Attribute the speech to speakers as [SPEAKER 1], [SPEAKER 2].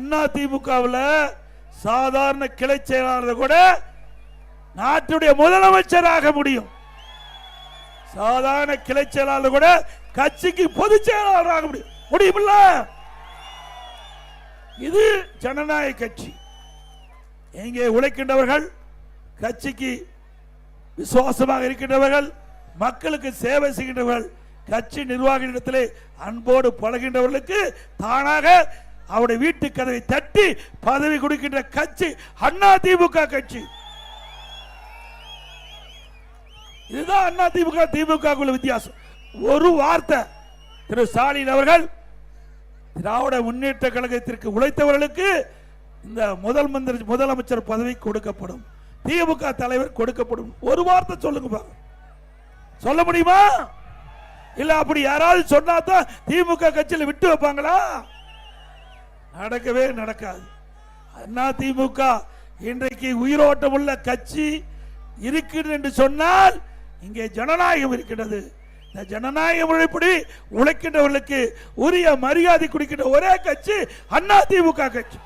[SPEAKER 1] அண்ணா திமுகவில் சாதாரண கிளை செயலாளர் கூட நாட்டுடைய முதலமைச்சராக முடியும். சாதாரண கிளை செயலாளர் கூட கட்சிக்கு பொதுச் செயலாளராக முடியும். முடியுமில்ல? இது ஜனநாயக கட்சி. எங்கே உழைக்கின்றவர்கள் கட்சிக்கு விசுவாசமாக இருக்கின்றவர்கள் மக்களுக்கு சேவை செய்கின்றவர்கள் கட்சி நிர்வாகிகளிடத்திலே அன்போடு பழகின்றவர்களுக்கு தானாக அவருடைய வீட்டு கதவை தட்டி பதவி கொடுக்கின்ற கட்சி அண்ணா திமுக கட்சி. இதுதான் அண்ணா திமுக திமுக உள்ள வித்தியாசம். ஒரு வார்த்தை திரு ஸ்டாலின் அவர்கள் திராவிட முன்னேற்ற கழகத்திற்கு உழைத்தவர்களுக்கு இந்த முதல் மந்திரி முதலமைச்சர் பதவி கொடுக்கப்படும். திமுக தலைவர் கொடுக்கப்படும். ஒரு வார்த்தை சொல்லுங்க சொல்ல முடியுமா? இல்ல அப்படி யாராவது சொன்னா தான் திமுக கட்சியில் விட்டு வைப்பாங்களா? நடக்கவே நடக்காது. அண்ணா திமுக இன்றைக்கு உயிரோட்டம் உள்ள கட்சி இருக்கிறது என்று சொன்னால் இங்கே ஜனநாயகம் இருக்கிறது. இந்த ஜனநாயக முறைப்படி உழைக்கின்றவர்களுக்கு உரிய மரியாதை கொடுக்கின்ற ஒரே கட்சி அண்ணா திமுக கட்சி.